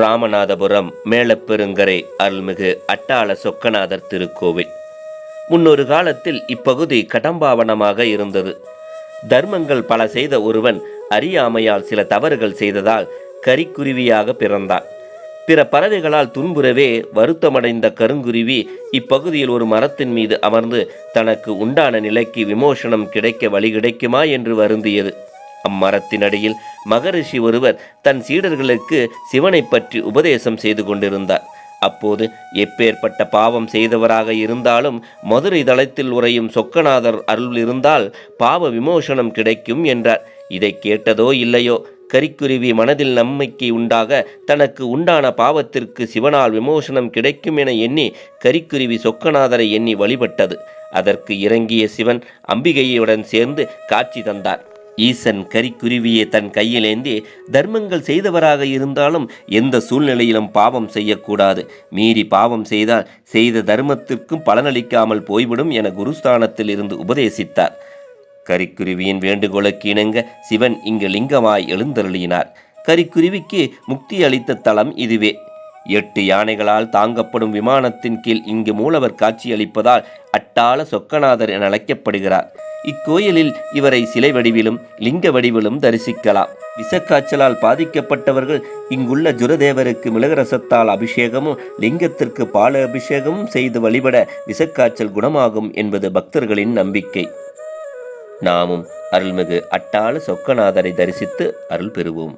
ராமநாதபுரம் மேலப்பெருங்கரை அருள்மிகு அட்டாள சொக்கநாதர் திருக்கோவில். முன்னொரு காலத்தில் இப்பகுதி கடம்பாவனமாக இருந்தது. தர்மங்கள் பல செய்த ஒருவன் அறியாமையால் சில தவறுகள் செய்ததால் கரிக்குருவியாக பிறந்தான். பிற பறவைகளால் துன்புறவே வருத்தமடைந்த கருங்குருவி இப்பகுதியில் ஒரு மரத்தின் மீது அமர்ந்து தனக்கு உண்டான நிலைக்கு விமோசனம் கிடைக்க வழி கிடைக்குமா என்று வருந்தியது. அம்மரத்தின் அடியில் மகரிஷி ஒருவர் தன் சீடர்களுக்கு சிவனைப் பற்றி உபதேசம் செய்து கொண்டிருந்தார். அப்போது எப்பேற்பட்ட பாவம் செய்தவராக இருந்தாலும் மதுரை தளத்தில் உறையும் சொக்கநாதர் அருள் இருந்தால் பாவ விமோசனம் கிடைக்கும் என்றார். இதை கேட்டதோ இல்லையோ? கரிக்குருவி மனதில் நம்பிக்கை உண்டாக தனக்கு உண்டான பாவத்திற்கு சிவனால் விமோசனம் கிடைக்கும் என எண்ணி கரிக்குருவி சொக்கநாதரை எண்ணி வழிபட்டது. அதற்கு இறங்கிய சிவன் அம்பிகையுடன் சேர்ந்து காட்சி தந்தார். ஈசன் கரிக்குருவியை தன் கையிலேந்தி தர்மங்கள் செய்தவராக இருந்தாலும் எந்த சூழ்நிலையிலும் பாவம் செய்யக்கூடாது. மீறி பாவம் செய்தால் செய்த தர்மத்திற்கும் பலனளிக்காமல் போய்விடும் என குருஸ்தானத்தில் இருந்து உபதேசித்தார். கரிக்குருவியின் வேண்டுகோளுக்கு இணங்க சிவன் இங்கு லிங்கமாய் எழுந்தருளினார். கரிக்குருவிக்கு முக்தி அளித்த தலம் இதுவே. எட்டு யானைகளால் தாங்கப்படும் விமானத்தின் கீழ் இங்கு மூலவர் காட்சியளிப்பதால் அட்டாள சொக்கநாதர் என அழைக்கப்படுகிறார். இக்கோயிலில் இவரை சிலை வடிவிலும் லிங்க வடிவிலும் தரிசிக்கலாம். விஷக்காய்ச்சலால் பாதிக்கப்பட்டவர்கள் இங்குள்ள ஜுரதேவருக்கு மிளகரசத்தால் அபிஷேகமும் லிங்கத்திற்கு பால அபிஷேகமும் செய்து வழிபட விஷக்காய்ச்சல் குணமாகும் என்பது பக்தர்களின் நம்பிக்கை. நாமும் அருள்மிகு அட்டாள சொக்கநாதரை தரிசித்து அருள் பெறுவோம்.